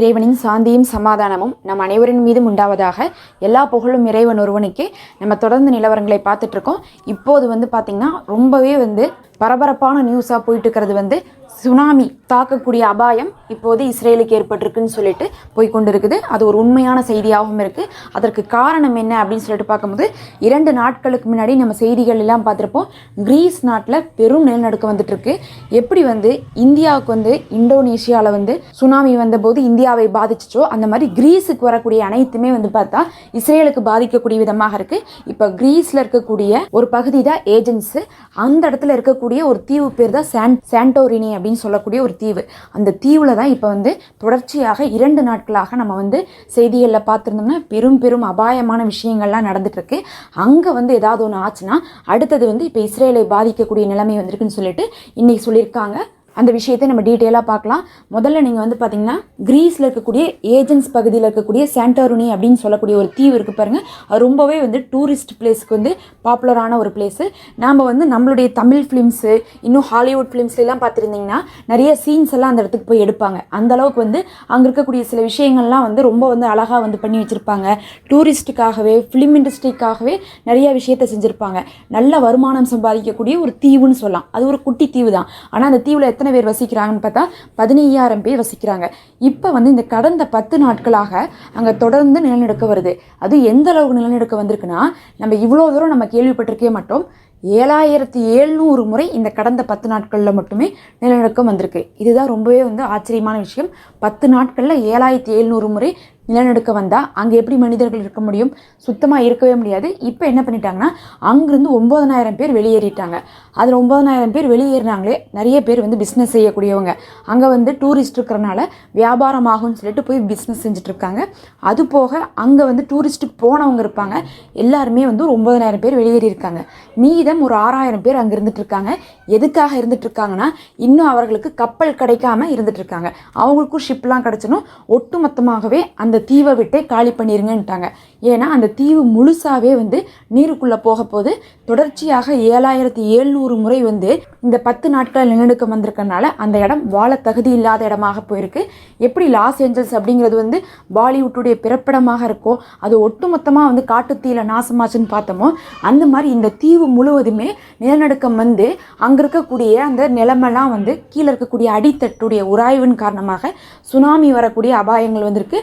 இறைவனின் சாந்தியும் சமாதானமும் நம் அனைவரின் மீதும் உண்டாவதாக எல்லா புகழும் இறைவன் ஒருவனுக்கே நம்ம தொடர்ந்து நிலவரங்களை பார்த்துட்ருக்கோம் இப்போது வந்து பார்த்திங்கன்னா ரொம்பவே வந்து பரபரப்பான நியூஸாக போயிட்டு இருக்கிறது வந்து சுனாமி தாக்கக்கூடிய அபாயம் இப்போது இஸ்ரேலுக்கு ஏற்பட்டிருக்குன்னு சொல்லிட்டு போய் கொண்டு இருக்குது அது ஒரு உண்மையான செய்தியாகவும் இருக்குது அதற்கு காரணம் என்ன அப்படின்னு சொல்லிட்டு பார்க்கும்போது இரண்டு நாட்களுக்கு முன்னாடி நம்ம செய்திகள் எல்லாம் பார்த்துருப்போம். கிரீஸ் நாட்டில் பெரும் நிலநடுக்கம் வந்துட்டு இருக்கு எப்படி வந்து இந்தியாவுக்கு வந்து இந்தோனேஷியாவில் வந்து சுனாமி வந்தபோது இந்தியாவை பாதிச்சிச்சோ அந்த மாதிரி கிரீஸுக்கு வரக்கூடிய அனைத்துமே வந்து பார்த்தா இஸ்ரேலுக்கு பாதிக்கக்கூடிய விதமாக இருக்கு. இப்போ கிரீஸில் இருக்கக்கூடிய ஒரு பகுதி தான் ஏஜென்ஸ் அந்த இடத்துல இருக்கக்கூடிய ஒரு தீவு பேர் தான் சான் சாண்டோரினி அப்படின்னு சொல்லக்கூடிய ஒரு தீவு. அந்த தீவில் தான் இப்போ வந்து தொடர்ச்சியாக இரண்டு நாட்களாக நம்ம வந்து செய்திகளில் பார்த்துருந்தோம்னா பெரும் பெரும் அபாயமான விஷயங்கள்லாம் நடந்துகிட்ருக்கு அங்கே வந்து ஏதாவது ஒன்று ஆச்சுன்னா அடுத்தது வந்து இப்போ இஸ்ரேலை பாதிக்கக்கூடிய நிலைமை வந்திருக்குன்னு சொல்லிட்டு இன்னைக்கு சொல்லியிருக்காங்க. அந்த விஷயத்தை நம்ம டீட்டெயிலாக பார்க்கலாம். முதல்ல நீங்கள் வந்து பார்த்தீங்கன்னா கிரீஸில் இருக்கக்கூடிய ஏஜென்ஸ் பகுதியில் இருக்கக்கூடிய சாண்டோருனி அப்படின்னு சொல்லக்கூடிய ஒரு தீவு இருக்குது பாருங்கள் அது ரொம்பவே வந்து டூரிஸ்ட் பிளேஸ்க்கு வந்து பாப்புலரான ஒரு பிளேஸு நாம் வந்து நம்மளுடைய தமிழ் ஃபிலிம்ஸு இன்னும் ஹாலிவுட் ஃபிலிம்ஸ்லாம் பார்த்துருந்தீங்கன்னா நிறைய சீன்ஸ் எல்லாம் அந்த இடத்துக்கு போய் எடுப்பாங்க. அந்த அளவுக்கு வந்து அங்கே இருக்கக்கூடிய சில விஷயங்கள்லாம் வந்து ரொம்ப வந்து அழகாக வந்து பண்ணி வச்சுருப்பாங்க. டூரிஸ்ட்டுக்காகவே ஃபிலிம் இண்டஸ்ட்ரிக்காகவே நிறைய விஷயத்த செஞ்சுருப்பாங்க. நல்ல வருமானம் சம்பாதிக்கக்கூடிய ஒரு தீவுன்னு சொல்லலாம். அது ஒரு குட்டி தீவு தான் ஆனால் அந்த தீவில் எத்தனை பேர் வசிக்கிறாங்கன்னு பார்த்தா பதினையாயிரம் பேர் வசிக்கிறாங்க. இப்போ வந்து இந்த கடந்த பத்து நாட்களாக அங்கே தொடர்ந்து நிலநடுக்க வருது. அது எந்த அளவுக்கு நிலநடுக்க வந்திருக்குன்னா நம்ம இவ்வளோ தூரம் நம்ம கேள்விப்பட்டிருக்கே மாட்டோம். ஏழாயிரத்தி ஏழ்நூறு முறை இந்த கடந்த பத்து நாட்களில் மட்டுமே நிலநடுக்கம் வந்திருக்கு. இதுதான் ரொம்பவே வந்து ஆச்சரியமான விஷயம். பத்து நாட்களில் ஏழாயிரத்தி எழுநூறு முறை நிலநடுக்கம் வந்தால் அங்கே எப்படி மனிதர்கள் இருக்க முடியும்? சுத்தமாக இருக்கவே முடியாது. இப்போ என்ன பண்ணிட்டாங்கன்னா அங்கேருந்து ஒம்பதனாயிரம் பேர் வெளியேறிட்டாங்க. அதில் ஒம்பதனாயிரம் பேர் வெளியேறினாங்களே நிறைய பேர் வந்து பிஸ்னஸ் செய்யக்கூடியவங்க. அங்கே வந்து டூரிஸ்ட் இருக்கிறனால வியாபாரம் ஆகும்னு சொல்லிட்டு போய் பிஸ்னஸ் செஞ்சிட்ருக்காங்க அது போக அங்கே வந்து டூரிஸ்ட் போனவங்க இருப்பாங்க. எல்லாருமே வந்து ஒரு ஒம்பதனாயிரம் பேர் வெளியேறியிருக்காங்க. மீதம் ஒரு ஆறாயிரம் பேர் அங்கே இருந்துகிட்ருக்காங்க எதுக்காக இருந்துகிட்ருக்காங்கன்னா இன்னும் அவர்களுக்கு கப்பல் கிடைக்காம இருந்துகிட்ருக்காங்க அவங்களுக்கும் ஷிப்லாம் கிடைச்சனும் ஒட்டுமொத்தமாகவே அந்த தீவை விட்டே காலி பண்ணிருங்கன்ட்டாங்க. ஏன்னா அந்த தீவு முழுசாவே வந்து நீருக்குள்ளே போக போது தொடர்ச்சியாக ஏழாயிரத்தி எழுநூறு முறை வந்து இந்த பத்து நாட்கள் நிலநடுக்கம் வந்திருக்கனால அந்த இடம் வாழ தகுதி இல்லாத இடமாக போயிருக்கு. எப்படி லாஸ் ஏஞ்சல்ஸ் அப்படிங்கிறது வந்து பாலிவுட்டுடைய பிறப்பிடமாக இருக்கோ அது ஒட்டுமொத்தமாக வந்து காட்டுத்தீயில நாசமாச்சுன்னு பார்த்தோமோ அந்த மாதிரி இந்த தீவு முழுவதுமே நிலநடுக்கம் வந்து அங்கே இருக்கக்கூடிய அந்த நிலமெல்லாம் வந்து கீழே இருக்கக்கூடிய அடித்தட்டுடைய உராய்வின் காரணமாக சுனாமி வரக்கூடிய அபாயங்கள் வந்திருக்கு.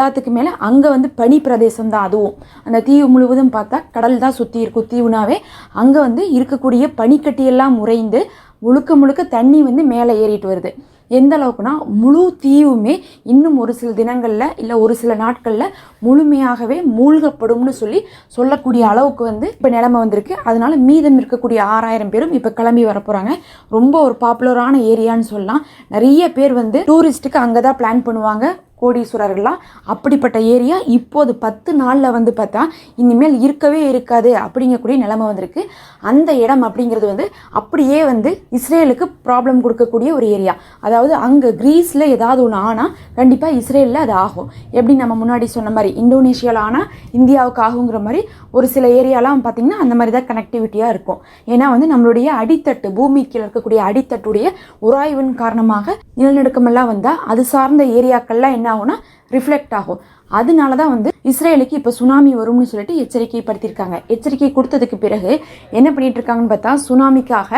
எல்லாத்துக்கு மேலே அங்கே வந்து பனி பிரதேசம் தான் அதுவும். அந்த தீவு முழுவதும் பார்த்தா கடல் தான் சுற்றி இருக்கும் தீவுனாவே. அங்கே வந்து இருக்கக்கூடிய பனிக்கட்டியெல்லாம் உறைந்து முழுக்க முழுக்க தண்ணி வந்து மேலே ஏறிட்டு வருது. எந்த அளவுக்குனா முழு தீவுமே இன்னும் ஒரு சில தினங்களில் இல்லை ஒரு சில நாட்களில் முழுமையாகவே மூழ்கப்படும்னு சொல்லி சொல்லக்கூடிய அளவுக்கு வந்து இப்போ நிலைமை வந்திருக்கு. அதனால் மீதம் இருக்கக்கூடிய ஆறாயிரம் பேரும் இப்போ கிளம்பி வர போகிறாங்க ரொம்ப ஒரு பாப்புலரான ஏரியான்னு சொல்லலாம். நிறைய பேர் வந்து டூரிஸ்ட்டுக்கு அங்கே தான் பிளான் பண்ணுவாங்க. கோடீஸ்வரர்கள்லாம் அப்படிப்பட்ட ஏரியா இப்போது பத்து நாளில் வந்து பார்த்தா இனிமேல் இருக்கவே இருக்காது அப்படிங்கக்கூடிய நிலைமை வந்திருக்கு. அந்த இடம் அப்படிங்கிறது வந்து அப்படியே வந்து இஸ்ரேலுக்கு ப்ராப்ளம் கொடுக்கக்கூடிய ஒரு ஏரியா. அதாவது அங்கே கிரீஸில் ஏதாவது ஒன்று ஆனால் கண்டிப்பாக இஸ்ரேலில் அது ஆகும். எப்படி நம்ம முன்னாடி சொன்ன மாதிரி இந்தோனேஷியாவில் ஆனால் இந்தியாவுக்கு ஆகுங்கிற மாதிரி ஒரு சில ஏரியாலாம் பார்த்திங்கன்னா அந்த மாதிரி தான் கனெக்டிவிட்டியாக இருக்கும். ஏன்னா வந்து நம்மளுடைய அடித்தட்டு பூமிக்கு இருக்கக்கூடிய அடித்தட்டுடைய உராய்வின் காரணமாக நிலநடுக்கமெல்லாம் வந்தால் அது சார்ந்த ஏரியாக்கள்லாம் என்ன ஆகும்னா ரிஃப்ளெக்ட் ஆகும். அதனால தான் வந்து இஸ்ரேலுக்கு இப்போ சுனாமி வரும்னு சொல்லிட்டு எச்சரிக்கை படுத்தியிருக்காங்க எச்சரிக்கை கொடுத்ததுக்கு பிறகு என்ன பண்ணிட்டு இருக்காங்கன்னு பார்த்தா சுனாமிக்காக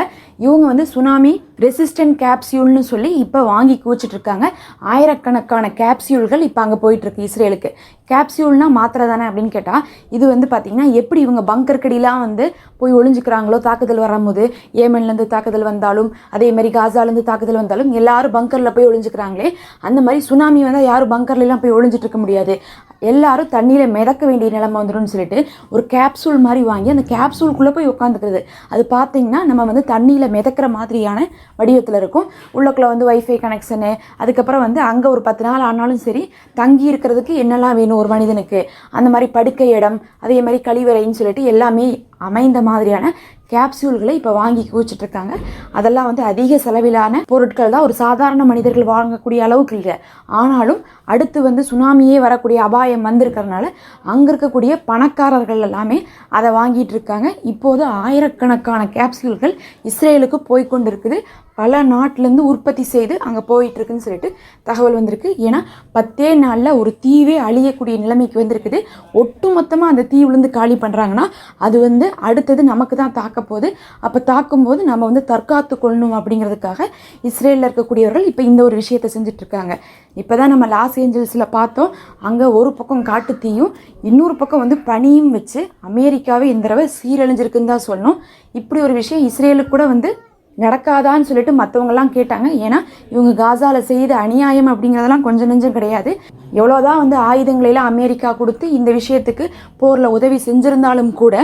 இவங்க வந்து சுனாமி ரெசிஸ்டன்ட் கேப்சியூல்னு சொல்லி இப்போ வாங்கி குவிச்சிட்டு இருக்காங்க ஆயிரக்கணக்கான கேப்சியூல்கள் இப்போ அங்கே போயிட்டுருக்கு இஸ்ரேலுக்கு. கேப்சியூல்னால் மாத்திரை தானே அப்படின்னு கேட்டால் இது வந்து பார்த்திங்கன்னா எப்படி இவங்க பங்கர் கடிலாம் வந்து போய் ஒளிஞ்சுக்கிறாங்களோ தாக்குதல் வரும்போது ஏமன்லேருந்து தாக்குதல் வந்தாலும் அதே மாதிரி காசாலேருந்து தாக்குதல் வந்தாலும் எல்லாரும் பங்கரில் போய் ஒளிஞ்சுக்கிறாங்களே அந்த மாதிரி சுனாமி வந்தால் யாரும் பங்கர்லாம் போய் ஒளிஞ்சிட்டு இருக்க முடியாது. எல்லாரும் தண்ணியில் மிதக்க வேண்டிய நிலைமை வந்துடும்னு சொல்லிட்டு ஒரு கேப்சூல் மாதிரி வாங்கி அந்த கேப்சூலுக்குள்ளே போய் உட்காந்துக்கிறது அது பார்த்தீங்கன்னா நம்ம வந்து தண்ணியில் மிதக்கிற மாதிரியான வடிவத்தில் இருக்கும். உள்ளக்குள்ளே வந்து ஒய்ஃபை கனெக்ஷனு அதுக்கப்புறம் வந்து அங்கே ஒரு பத்து நாள் ஆனாலும் சரி தங்கி இருக்கிறதுக்கு என்னெல்லாம் வேணும் ஒரு மனிதனுக்கு? அந்த மாதிரி படுக்கை இடம் அதே மாதிரி கழிவறைன்னு சொல்லிட்டு எல்லாமே அமைந்த மாதிரியான கேப்சியூல்களை இப்போ வாங்கி குவிச்சிட்டு இருக்காங்க அதெல்லாம் வந்து அதிக செலவிலான பொருட்கள் தான் ஒரு சாதாரண மனிதர்கள் வாங்கக்கூடிய அளவுக்கு இல்லை. ஆனாலும் அடுத்து வந்து சுனாமியே வரக்கூடிய அபாயம் வந்திருக்கிறதுனால அங்கே இருக்கக்கூடிய பணக்காரர்கள் எல்லாமே அதை வாங்கிட்டு இருக்காங்க இப்போது ஆயிரக்கணக்கான கேப்சியூல்கள் இஸ்ரேலுக்கு போய்க்கொண்டு இருக்குது பல நாட்டிலேருந்து உற்பத்தி செய்து அங்கே போயிட்டுருக்குன்னு சொல்லிட்டு தகவல் வந்திருக்கு. ஏன்னா பத்தே நாளில் ஒரு தீவே அழியக்கூடிய நிலைமைக்கு வந்திருக்குது. ஒட்டுமொத்தமாக அந்த தீவுலேருந்து காலி பண்ணுறாங்கன்னா அது வந்து அடுத்தது நமக்கு தான் தாக்க போகுது. அப்போ தாக்கும்போது நம்ம வந்து தற்காத்து கொள்ளணும் அப்படிங்கிறதுக்காக இஸ்ரேலில் இருக்கக்கூடியவர்கள் இப்போ இந்த ஒரு விஷயத்தை செஞ்சிட்ருக்காங்க இப்போ தான் நம்ம லாஸ் ஏஞ்சல்ஸில் பார்த்தோம். அங்கே ஒரு பக்கம் காட்டு தீயும் இன்னொரு பக்கம் வந்து பனியும் வச்சு அமெரிக்காவே இந்த தடவை சீரழிஞ்சிருக்குன்னு தான் சொல்லணும். இப்படி ஒரு விஷயம் இஸ்ரேலுக்கு கூட வந்து நடக்காதான்னு சொல்லிட்டு மற்றவங்கலாம் கேட்டாங்க. ஏன்னா இவங்க காசாவில் செய்த அநியாயம் அப்படிங்கிறதெல்லாம் கொஞ்சம் நெஞ்சம் கிடையாது. எவ்வளோதான் வந்து ஆயுதங்களையெல்லாம் அமெரிக்கா கொடுத்து இந்த விஷயத்துக்கு போரில் உதவி செஞ்சிருந்தாலும் கூட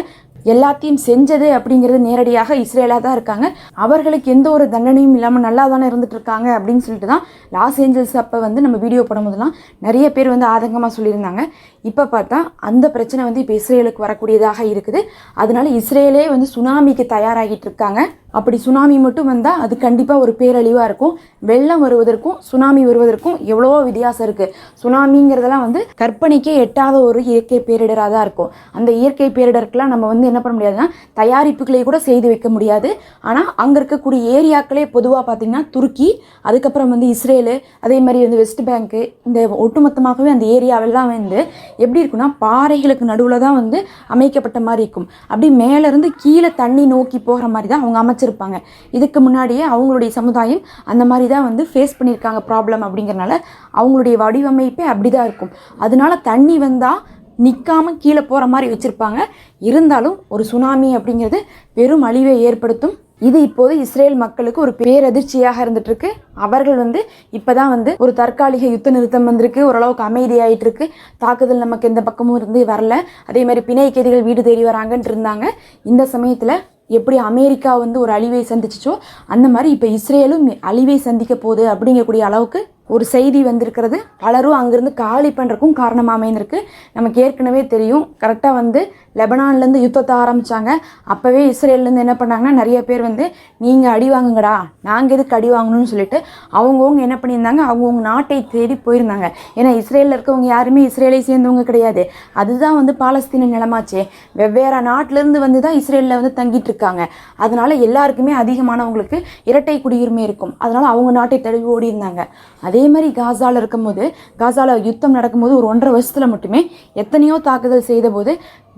எல்லாத்தையும் செஞ்சது அப்படிங்கிறது நேரடியாக இஸ்ரேலாக தான் இருக்காங்க. அவர்களுக்கு எந்த ஒரு தண்டனையும் இல்லாமல் நல்லா தானே இருந்துட்டு இருக்காங்க அப்படின்னு சொல்லிட்டு தான் லாஸ் ஏஞ்சல்ஸ் அப்போ வந்து நம்ம வீடியோ போடும்போதெல்லாம் நிறைய பேர் வந்து ஆதங்கமாக சொல்லியிருந்தாங்க. இப்போ பார்த்தா அந்த பிரச்சனை வந்து இப்போ இஸ்ரேலுக்கு வரக்கூடியதாக இருக்குது. அதனால இஸ்ரேலே வந்து சுனாமிக்கு தயாராகிட்டு இருக்காங்க. அப்படி சுனாமி மட்டும் வந்தால் அது கண்டிப்பாக ஒரு பேரழிவாக இருக்கும். வெள்ளம் வருவதற்கும் சுனாமி வருவதற்கும் எவ்வளவோ வித்தியாசம் இருக்குது சுனாமிங்கிறதெல்லாம் வந்து கற்பனைக்கே எட்டாத ஒரு இயற்கை பேரிடராக தான் இருக்கும். அந்த இயற்கை பேரிடருக்கெல்லாம் நம்ம வந்து என்ன பண்ண முடியாதுன்னா தயாரிப்புகளை கூட செய்து வைக்க முடியாது. ஆனால் அங்கே இருக்கக்கூடிய ஏரியாக்களே பொதுவாக பார்த்திங்கன்னா துருக்கி அதுக்கப்புறம் வந்து இஸ்ரேலு அதே மாதிரி வந்து வெஸ்ட் பேங்க்கு இந்த ஒட்டுமொத்தமாகவே அந்த ஏரியாவெல்லாம் வந்து எப்படி இருக்குன்னா பாறைகளுக்கு நடுவில் தான் வந்து அமைக்கப்பட்ட மாதிரி இருக்கும். அப்படி மேலேருந்து கீழே தண்ணி நோக்கி போகிற மாதிரி தான் அவங்க அமைச்சிருப்பாங்க. இதுக்கு முன்னாடியே அவங்களுடைய சமுதாயம் அந்த மாதிரி தான் வந்து ஃபேஸ் பண்ணியிருக்காங்க ப்ராப்ளம் அப்படிங்கிறனால அவங்களுடைய வடிவமைப்பே அப்படி தான் இருக்கும். அதனால தண்ணி வந்தால் நிற்காமல் கீழே போகிற மாதிரி வச்சுருப்பாங்க. இருந்தாலும் ஒரு சுனாமி அப்படிங்கிறது பெரும் அழிவை ஏற்படுத்தும் இது இப்போது இஸ்ரேல் மக்களுக்கு ஒரு பேரதிர்ச்சியாக இருந்துட்டு இருக்கு அவர்கள் வந்து இப்பதான் வந்து ஒரு தற்காலிக யுத்த நிறுத்தம் வந்திருக்கு. ஓரளவுக்கு அமைதியாயிட்டு இருக்கு தாக்குதல் நமக்கு எந்த பக்கமும் இருந்து வரல. அதே மாதிரி பிணை கைதிகள் வீடு தேடி வராங்கன்ட்டு இருந்தாங்க. இந்த சமயத்தில் எப்படி அமெரிக்கா வந்து ஒரு அழிவை சந்திச்சிச்சோ அந்த மாதிரி இப்போ இஸ்ரேலும் அழிவை சந்திக்க போகுது அப்படிங்கக்கூடிய அளவுக்கு ஒரு செய்தி வந்திருக்கிறது. பலரும் அங்கேருந்து காலி பண்ணுறக்கும் காரணமாக அமைந்திருக்கு நமக்கு ஏற்கனவே தெரியும். கரெக்டாக வந்து லெபனான்லேருந்து யுத்தத்தை ஆரம்பித்தாங்க அப்போவே இஸ்ரேல்லேருந்து என்ன பண்ணாங்கன்னா நிறைய பேர் வந்து நீங்கள் அடி வாங்குங்கடா. நாங்கள் எதுக்கு அடி வாங்கணும்னு சொல்லிட்டு அவங்கவுங்க என்ன பண்ணியிருந்தாங்க? அவங்கவுங்க நாட்டை தேடி போயிருந்தாங்க. ஏன்னா இஸ்ரேலில் இருக்கவங்க யாருமே இஸ்ரேலை சேர்ந்தவங்க கிடையாது. அதுதான் வந்து பாலஸ்தீன நிலமாச்சே. வெவ்வேறு நாட்டிலேருந்து வந்து தான் இஸ்ரேலில் வந்து தங்கிட்டு இருக்காங்க. அதனால் எல்லாருக்குமே அதிகமானவங்களுக்கு இரட்டை குடியுரிமை இருக்கும். அதனால் அவங்க நாட்டை தழுவி ஓடி இருந்தாங்க அதே அதே மாதிரி காசாவில் இருக்கும்போது காசாவில் யுத்தம் நடக்கும்போது ஒரு ஒன்றரை வருஷத்தில் மட்டுமே எத்தனையோ தாக்குதல் செய்தபோது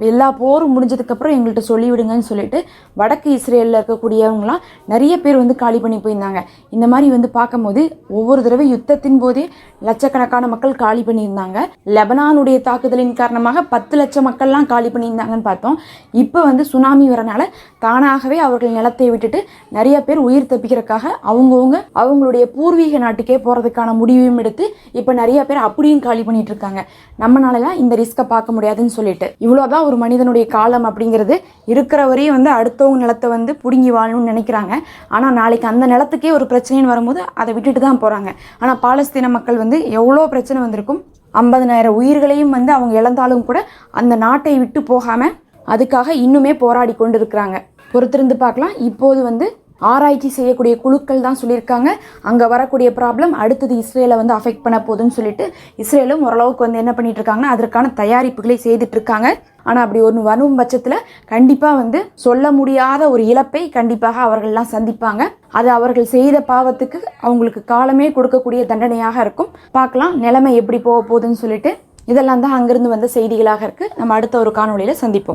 எல்லா போரும் முடிஞ்சதுக்கப்புறம் எங்கள்கிட்ட சொல்லிவிடுங்கன்னு சொல்லிட்டு வடக்கு இஸ்ரேலில் இருக்கக்கூடியவங்களாம் நிறைய பேர் வந்து காலி பண்ணி போயிருந்தாங்க. இந்த மாதிரி வந்து பார்க்கும்போது ஒவ்வொரு தடவை யுத்தத்தின் போதே லட்சக்கணக்கான மக்கள் காலி பண்ணியிருந்தாங்க. லெபனானுடைய தாக்குதலின் காரணமாக பத்து லட்சம் மக்கள்லாம் காலி பண்ணியிருந்தாங்கன்னு பார்த்தோம். இப்போ வந்து சுனாமி வரனால தானாகவே அவர்கள் நிலத்தை விட்டுட்டு நிறைய பேர் உயிர் தப்பிக்கிறதுக்காக அவங்கவுங்க அவங்களுடைய பூர்வீக நாட்டுக்கே போகிறதுக்கான முடிவையும் எடுத்து இப்போ நிறைய பேர் அப்படியும் காலி பண்ணிட்டு இருக்காங்க. நம்மளாலலாம் இந்த ரிஸ்க்கை பார்க்க முடியாதுன்னு சொல்லிட்டு. இவ்வளோதான் ஒரு மனிதனுடைய காலம் அப்படிங்கிறது இருக்கிற வரையும் வந்து அடுத்தவங்க நிலத்தை வந்து பிடுங்கி வாழணும்னு நினைக்கிறாங்க. ஆனால் நாளைக்கு அந்த நிலத்துக்கே ஒரு பிரச்சனைன்னு வரும்போது அதை விட்டுட்டு தான் போகிறாங்க ஆனால் பாலஸ்தீன மக்கள் வந்து எவ்வளோ பிரச்சனை வந்திருக்கும்? ஐம்பதனாயிரம் உயிர்களையும் வந்து அவங்க இழந்தாலும் கூட அந்த நாட்டை விட்டு போகாமல் அதுக்காக இன்னுமே போராடி கொண்டு இருக்கிறாங்க பொறுத்திருந்து பார்க்கலாம். இப்போது வந்து ஆராய்ச்சி செய்யக்கூடிய குழுக்கள் தான் சொல்லியிருக்காங்க. அங்கே வரக்கூடிய ப்ராப்ளம் அடுத்தது இஸ்ரேலை வந்து அஃபெக்ட் பண்ண போகுதுன்னு சொல்லிட்டு இஸ்ரேலும் ஓரளவுக்கு வந்து என்ன பண்ணிட்டு இருக்காங்கன்னா அதற்கான தயாரிப்புகளை செய்துட்டு இருக்காங்க. ஆனால் அப்படி ஒன்று வரும் பட்சத்தில் கண்டிப்பாக வந்து சொல்ல முடியாத ஒரு இழப்பை கண்டிப்பாக அவர்கள்லாம் சந்திப்பாங்க. அது அவர்கள் செய்த பாவத்துக்கு அவங்களுக்கு காலமே கொடுக்கக்கூடிய தண்டனையாக இருக்கும். பார்க்கலாம் நிலைமை எப்படி போக போகுதுன்னு சொல்லிட்டு. இதெல்லாம் தான் அங்கிருந்து வந்த செய்திகளாக இருக்குது நம்ம அடுத்த ஒரு காணொளியில் சந்திப்போம்.